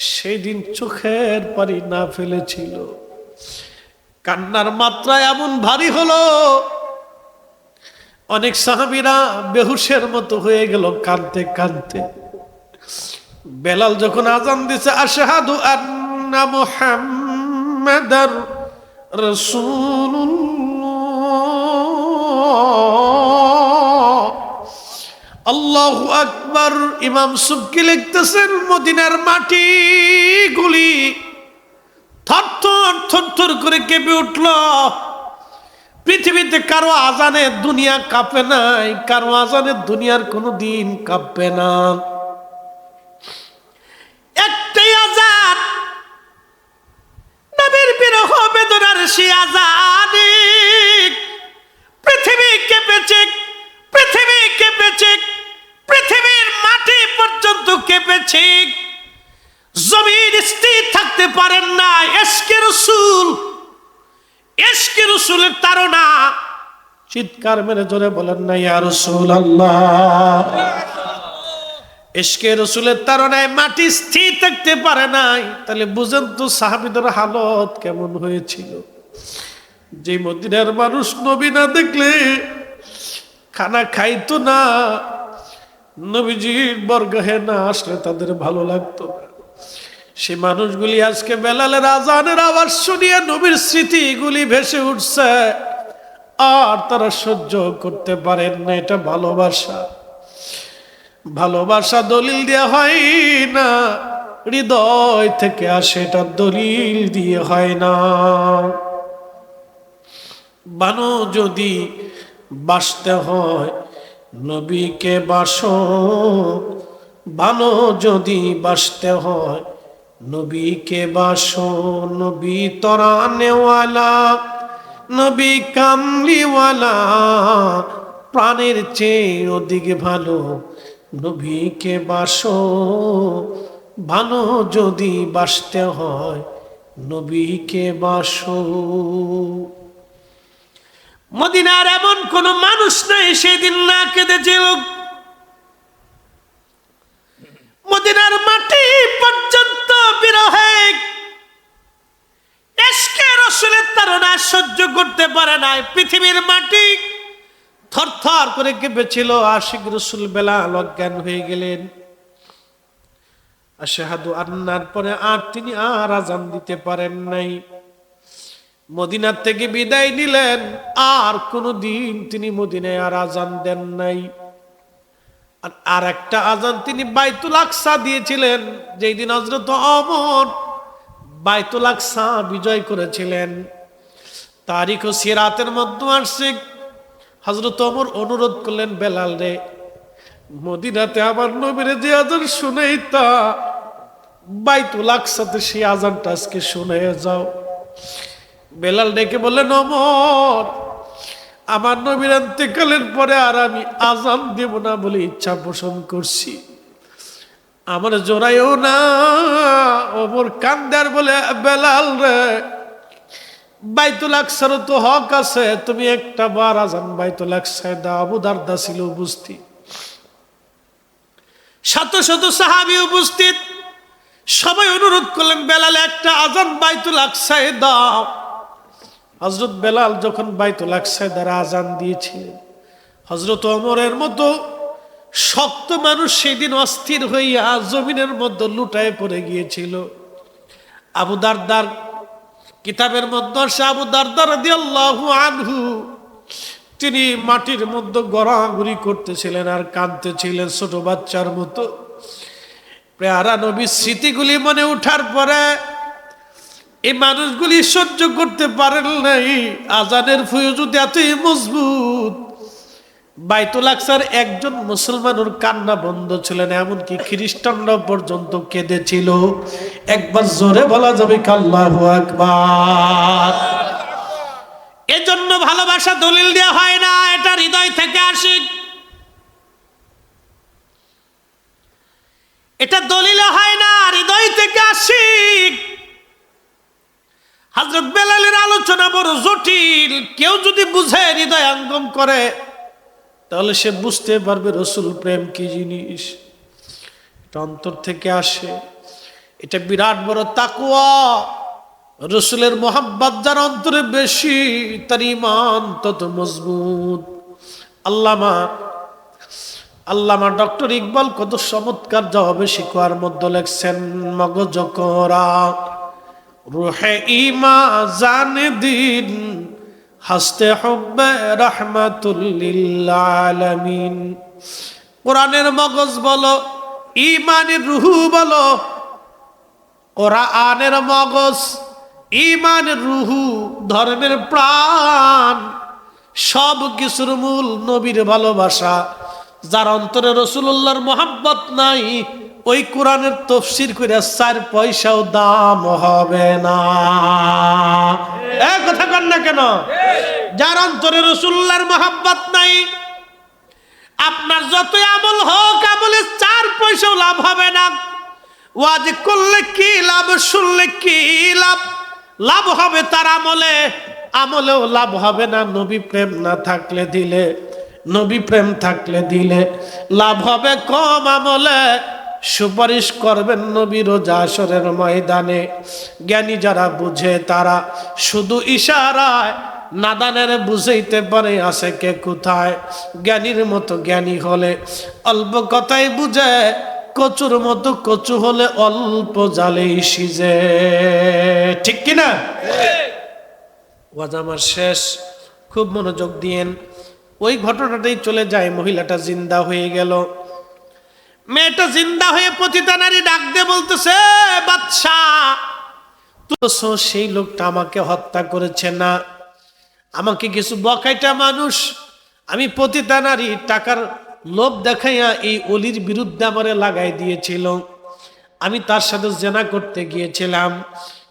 সেই দিন চোখের পানি না ফেলেছিল। কান্নার মাত্রা এমন ভারী হলো, অনেক সাহাবিরা বেহুশের মতো হয়ে গেল কাঁদতে কাঁদতে। বেলাল যখন আজান দিছে, আশহাদু আন্না মুহাম্মাদার রাসূলুল্লাহ। আল্লাহু আকবার ইমাম সুবকি লিখতেছেন, মদিনার মাটি গুলি থরথর থরথর করে কেঁপে উঠল। পৃথিবীতে কারও আজানে দুনিয়া কাঁপে নাই, কারও আজানে দুনিয়ার কোনো দিন কাঁপবে না। একটাই আজান, নবীর বিরহ বেদনার সে আজানে পৃথিবী কেঁপেছে পৃথিবী কেঁপেছে পৃথিবীর মাটি পর্যন্ত কেঁপেছে জমির স্থির থাকতে পারেন না এসকে রসুল এসকে তারা চিৎকার মেরে জোরে বলেন না, ইয়া রসুল এসকে রসুলের তারনায় মাটি স্থির থাকতে পারে নাই। তাহলে বুঝেন তো সাহাবিদের হালত কেমন হয়েছিল। যে মদিনার মানুষ নবী না দেখলে খানা খাইতো না, নবীজির বরগাহে না আসলে তাদের ভালো লাগতো না। সে মানুষগুলি আজকে বেলালের আজানের আওয়াজ শুনিয়ে নবীর স্মৃতিগুলি ভেসে উঠছে। আর তারা সহ্য করতে পারেন না, এটা ভালোবাসা। ভালোবাসা দলিল দেওয়া হয় না, হৃদয় থেকে আসে এটা দলিল দিয়ে হয় না। বানো যদি বাসতে হয়, নবীকে বাসো। বানো যদি বাসতে হয় নবীকে বাসো, নবী তরানেওয়ালা, নবী কামলিওয়ালা, প্রাণের চেয়ে অধিক ভালো নবীকে বাসো, ভালো যদি বাসতে হয় নবীকে বাসো। মদিনার এমন কোন মানুষ নেই সেদিন না কেঁদেছিল। মদিনার মাটি পর্যন্ত বিরহে এসকে রসুলের তারা সহ্য করতে পারে নাই। পৃথিবীর মাটি থরথর করে কেঁপেছিল। আশিক রসুল বেলা অজ্ঞান হয়ে গেলেন। আশাহাদু আন্নার পরে আর তিনি আর আজান দিতে পারেন নাই। মদিনার থেকে বিদায় নিলেন। আর কোনো দিন তিনি মদিনায় আর আজান দেন নাই। আর আর একটা আজান তিনি বাইতুল আকসা দিয়েছিলেন। যেই দিন হজরত অমর বাইতুল আকসা বিজয় করেছিলেন। তারিখ ও সিরাতের মধ্যে আসছে। হজরত অমর অনুরোধ করলেন, বেলাল রে, মদিনাতে আমার নবীরে যে আজান শুনেই তা বাইতুল আকসাতে সেই আজানটা আজকে শুনে যাও। বেলাল ডেকে বললেন অমর আমার নবীর অন্তেকালের পরে আর আমি আজান দেব না বলে ইচ্ছা পোষণ করছি। আমার জোড়াইও না, ওমর কান্দার বলে, বেলাল রে বাইতুল আকসারও তো হক আছে, তুমি একটা বার আজান বাইতুল আকসায় দা আবু দারদা ছিল উপস্থিত। শত শত সাহাবি উপস্থিত, সবাই অনুরোধ করলেন, বেলাল একটা আজান বাইতুল আকসায় দাও। হজরত বেলাল যখন বাইতুল আকসায় দ্বারা আজান দিয়েছিলেন হজরত অমরের মতো শক্ত মানুষ সেদিন অস্থির হইয়া জমিনের মধ্যে লুটায় পড়ে গিয়েছিল। আবু দারদার কিতাবের মধ্যে সাবু দারদার আনহু, তিনি মাটির মধ্যে গড়াগড়ি করতেছিলেন আর কাঁদতেছিলেন ছোট বাচ্চার মতো। প্রেয়ারা নবীর স্মৃতিগুলি মনে উঠার পরে এই মানুষগুলি সহ্য করতে পারেন নাই। আজানের ফুয়ুজুদ এতই মজবুত বাইতুল আকসার একজন মুসলমানের কান্না বন্ধ ছিলেন এমনকি খ্রিস্টানরা পর্যন্ত কেঁদেছিল। একবার জোরে বলা যাবে কাল্লাহু আকবার। এজন্য ভালোবাসা দলিল দেওয়া হয় না, এটা হৃদয় থেকে আসে এটা দলিল হয় না, হৃদয় থেকে আসিক হাজরত বেলালের আলোচনা বড় জটিল, কেউ যদি বুঝে হৃদয়াঙ্গম করে তাহলে সে বুঝতে পারবে রসুল প্রেম কি জিনিস। এটা অন্তর থেকে আসে। এটা বিরাট বড় তাকুয়া রসুলের মোহাব্বত যার অন্তরে বেশি, তার ইমান তত মজবুত। আল্লামা আল্লামা ডক্টর ইকবাল কত চমৎকার জবাবে শিখোয়ার মধ্যে লেখছেন, মগজ করা, রুহে ইমা জান দিন হাসতে হবে রহমাতুল্লিল আলামিন কোরআনের মগজ বলো ইমানের রুহু বলো, কোরআনের মগজ ইমানের রুহু, ধর্মের প্রাণ সব কিছুর মূল নবীর ভালোবাসা, যার অন্তরে রসুল্লাহর মোহাব্বত নাই, ওই কোরআনের তফসির করে চার পয়সাও দাম হবে না। না কেন? যার অন্তরে রসুল্লাহর মোহাব্বত নাই, আপনার যতই আমল হোক আমলে চার পয়সাও লাভ হবে না। ওয়াজ করলে কি লাভ, শুনলে কি লাভ? লাভ হবে তার আমলে, আমলেও লাভ হবে না। নবী প্রেম না থাকলে দিলে, নবী প্রেম থাকলে দিলে লাভ হবে কম আমলে। সুপারিশ করবেন নবীর জাসরের ময়দানে। জ্ঞানী যারা বুঝে তারা শুধু ইশারায় নাদানের বুঝাইতে পারে আছে কে কোথায়? জ্ঞানীর মতো জ্ঞানী হলে অল্প কথাই বুঝে, কচুর মতো কচু হলে অল্প জালেই সিজে। ঠিক কিনা ওয়াজ আমার শেষ। খুব মনোযোগ দিয়েন। ওই ঘটনাটাই চলে যায়, মহিলাটা জিন্দা হয়ে গেল। মেয়েটা জিন্দা হয়ে পতিতা নারী ডাক দিয়ে বলতেছে বাচ্চা তো সেই লোকটা আমাকে হত্যা করেছে না। আমাকে কিছু বকাইটা মানুষ, আমি পতিতা নারী, টাকার লোভ দেখাইয়া এই অলির বিরুদ্ধে আমারে লাগাই দিয়েছিল। আমি তার সাথে জেনা করতে গিয়েছিলাম,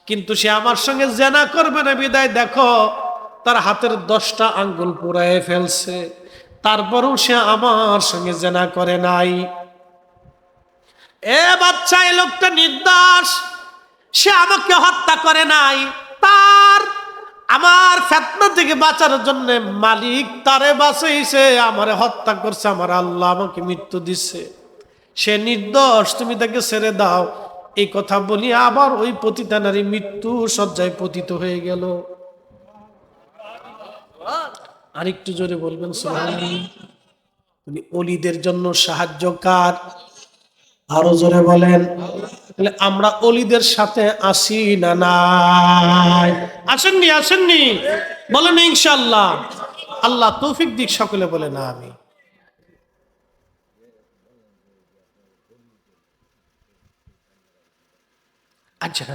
কিন্তু সে আমার সঙ্গে জেনা করবে না, বিদায় দেখো, তার হাতের দশটা আঙ্গুল পুরায় ফেলছে। তারপরেও সে আমার সঙ্গে জেনা করে নাই। এ বাচ্চা এই লোকটা নির্দোষ, সে আমাকে হত্যা করে নাই। তার আমার ফেতনা থেকে বাঁচার জন্য মালিক তারে বাঁচাইছে, আমারে হত্যা করছে, আমার আল্লাহ আমাকে মৃত্যু দিচ্ছে সে নির্দোষ, তুমি তাকে ছেড়ে দাও। এই কথা বলি আবার ওই পতিতা নারী মৃত্যু সজ্জায় পতিত হয়ে গেল। আরেকটু জোরে বলবেন তুমি অলিদের জন্য সাহায্যকার আরও জোরে বলেন। আমরা অলিদের সাথে আসি না নাই? আসেননি আসেননি? বলেন ইনশাল্লাহ আল্লাহ তৌফিক দিক সকলে বলে না আমি আচ্ছা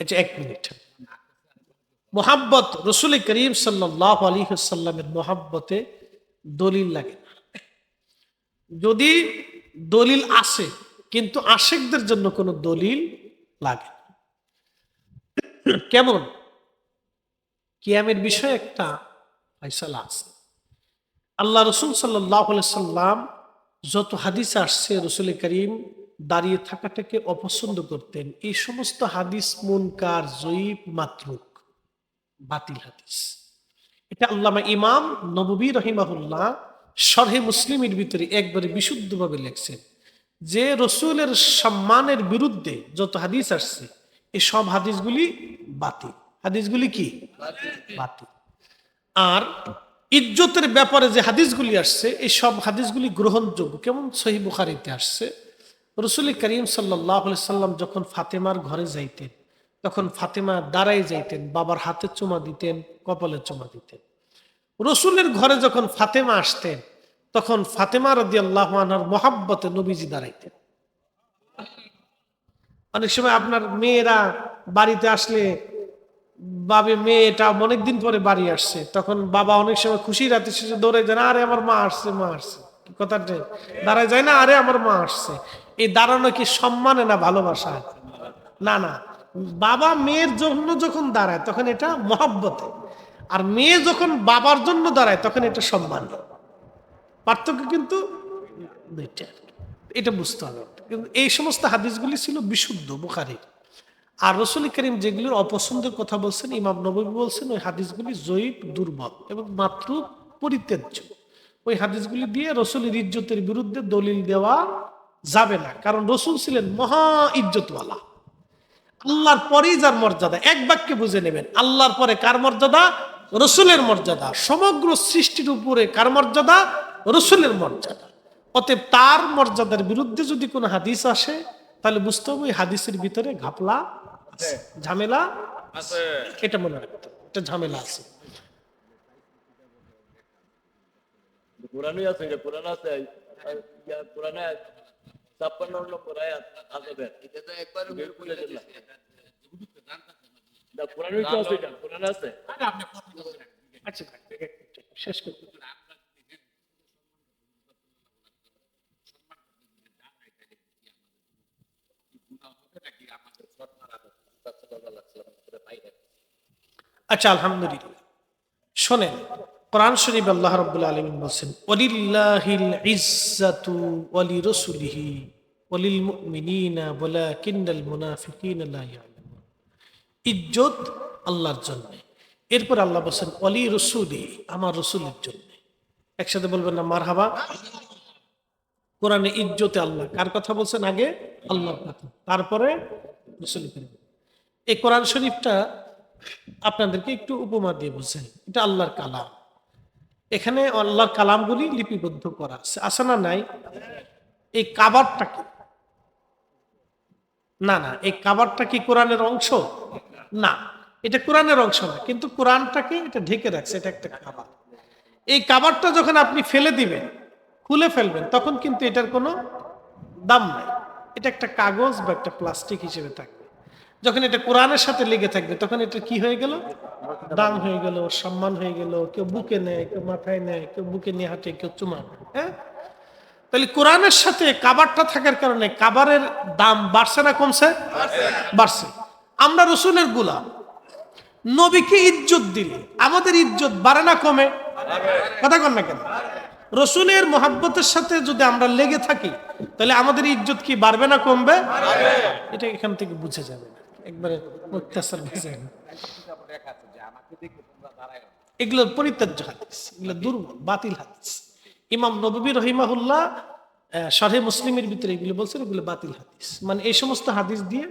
আচ্ছা এক মিনিট। মোহাব্বত, রসুল করিম সাল্লাহ আলী সাল্লামের মোহাব্বতে দলিল লাগে না। যদি দলিল আসে, কিন্তু আশেকদের জন্য কোনো দলিল লাগে কেমন? কিয়ামের বিষয়ে একটা ফয়সালা আছে। আল্লাহ রসুল সাল্লাম যত হাদিস আসছে, রসুল করিম দাঁড়িয়ে থাকাটাকে অপছন্দ করতেন। এই সমস্ত হাদিস মুনকার, জয়ীব, মাতরুক, বাতিল হাদিস। এটা আল্লামা ইমাম নবী রহিমাহুল্লাহ সরহে মুসলিমের ভিতরে একবারে বিশুদ্ধভাবে লেখছেন যে রসুলের সম্মানের বিরুদ্ধে যত হাদিস আসছে এই সব হাদিসগুলি বাতিল। হাদিসগুলি কি? বাতিল। আর ইজ্জতের ব্যাপারে যে হাদিসগুলি আসছে এই সব হাদিসগুলি গ্রহণযোগ্য। কেমন সহি বুখারিতে আসছে রসুল করিম সাল্লাহ সাল্লাম যখন ফাতেমার ঘরে যাইতেন তখন ফাতেমা দাঁড়াই যাইতেন বাবার হাতে চুমা দিতেন কপালে চুমা দিতেন। রসুলের ঘরে যখন ফাতেমা আসতেন তখন ফাতেমা রদি আল্লাহ মহাব্বতে নবীজি দাঁড়াইতেন। অনেক সময় আপনার মেয়েরা বাড়িতে আসলে বাবে মেয়েটা অনেকদিন পরে বাড়ি আসছে, তখন বাবা অনেক সময় খুশি রাতে শেষে দৌড়ে যায় আরে আমার মা আসছে মা আসছে। কথাটা দাঁড়ায় যায়, না, আরে আমার মা আসছে। এই দাঁড়ানো কি সম্মানে না ভালোবাসা? না না। বাবা মেয়ের জন্য যখন দাঁড়ায়, তখন এটা মহাব্বতে। আর মেয়ে যখন বাবার জন্য দাঁড়ায়, তখন এটা সম্মান। পার্থক্য কিন্তু দুইটা। এটা বুঝতে হবে। কিন্তু এই সমস্ত হাদিসগুলি ছিল বিশুদ্ধ বুখারির আর রসুল করিম যেগুলির অপছন্দের কথা বলছেন, ইমাম নবী বলছেন, ওই হাদিসগুলি জয়ীব, দুর্বল এবং মাত্র পরিত্যাজ্য। ওই হাদিসগুলি দিয়ে রসুলের ইজ্জতের বিরুদ্ধে দলিল দেওয়া যাবে না। কারণ রসুল ছিলেন মহা ইজ্জতওয়ালা। আল্লাহর পরেই যার মর্যাদা, এক বাক্যে বুঝে নেবেন, আল্লাহর পরে কার মর্যাদা? রসুলের মর্যাদা। সমগ্র সৃষ্টির উপরে কার মর্যাদা? রসুলের মর্যাদা। অতএব তার মর্যাদার বিরুদ্ধে যদি কোনো হাদিস আসে তাহলে বুঝতে হবে ওই হাদিসের ভিতরে ঘাপলা ঝামেলা আছে। এটা মনে রাখতে এটা ঝামেলা আছে। কোরআনই আছে যে কোরআন আছে কোরআনে ছাপ্পান্ন নম্বর আয়াত আজাবের এটা একবার বের করে দিলাম। দিলাম না কোরআনই তো আছে এটা কোরআন আছে। আচ্ছা থাক, এক মিনিট, শেষ করতে আচ্ছা আলহামদুলিল্লাহ। শোনেন, কোরআন শরীফ আল্লাহ রাব্বুল আলামিন বলেন ওয়ালিল্লাহিল ইজ্জাতু ওয়ালি রাসূলিহি ওয়ালিল মুমিনিনা ওয়ালাকিন্নাল মুনাফিকিনা লা ইয়ালামুন। ইজ্জত আল্লাহর জন্য। এরপর আল্লাহ বলেন ওয়ালি রাসূলি আমার রাসূলের জন্য। একসাথে বলবেন না, মারহাবা। কোরআনে ইজ্জতে আল্লাহ, কার কথা বলছেন আগে? আল্লাহর কথা। তারপরে রসুল এই কোরআন শরীফটা আপনাদেরকে একটু উপমা দিয়ে বুঝেন এটা আল্লাহর কালাম। এখানে আল্লাহর কালামগুলি লিপিবদ্ধ করা আছে। আছে না নাই? এই কাবারটা কি? না না, এই কাবারটা কি কোরআনের অংশ? না, এটা কোরআনের অংশ না, কিন্তু কোরআনটাকে এটা ঢেকে রাখছে, এটা একটা কাবার এই কাবারটা যখন আপনি ফেলে দিবেন, খুলে ফেলবেন, তখন কিন্তু এটার কোনো দাম নাই। এটা একটা কাগজ বা একটা প্লাস্টিক হিসেবে থাকবে যখন এটা কোরআনের সাথে লেগে থাকবে, তখন এটা কি হয়ে গেল? দাম হয়ে গেল, সম্মান হয়ে গেল, কেউ বুকে নেয়, কেউ মাথায় নেয়, কেউ বুকে নিয়ে হাঁটে, কেউ চুমা হ্যাঁ? তাহলে কোরআনের সাথে কাবারটা থাকার কারণে কাবারের দাম বাড়ছে না কমছে? বাড়ছে। আমরা রসুলের গুলাম, নবীকে ইজ্জত দিলে আমাদের ইজ্জত বাড়ে না কমে? কথা কন না কেন? রসুলের মোহাব্বতের সাথে যদি আমরা লেগে থাকি, তাহলে আমাদের ইজ্জত কি বাড়বে না কমবে? এটা এখান থেকে বুঝে যাবে একবারে অত্যাচার না। এগুলো পরিত্যাজ্য হাদিস এগুলো দুর্বল বাতিল হাদিস। ইমাম নবী রহিমাহুল্লাহ শাহে মুসলিমের ভিতরে এগুলো বলছেন এগুলো বাতিল হাদিস। মানে এই সমস্ত হাদিস দিয়ে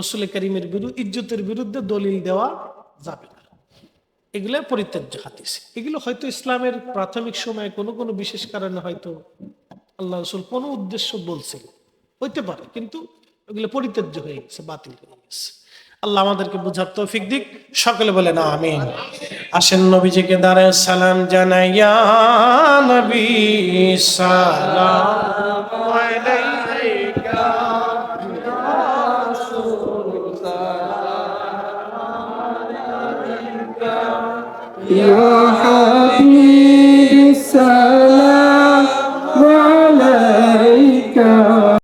রসুল করিমের বিরুদ্ধে ইজ্জতের বিরুদ্ধে দলিল দেওয়া যাবে না। এগুলো পরিত্যাজ্য হাদিস। এগুলো হয়তো ইসলামের প্রাথমিক সময়ে কোনো কোনো বিশেষ কারণে হয়তো আল্লাহ রসুল কোনো উদ্দেশ্য বলছিল হইতে পারে কিন্তু এগুলো পরিত্যাজ্য হয়ে গেছে বাতিল হয়ে আল্লাহ আমাদেরকে বুঝার তৌফিক দিক। সকলে বলে না আমি আসেন নবীজিকে দাঁড়ায় সালাম জানাইয়া, নবী সালাম।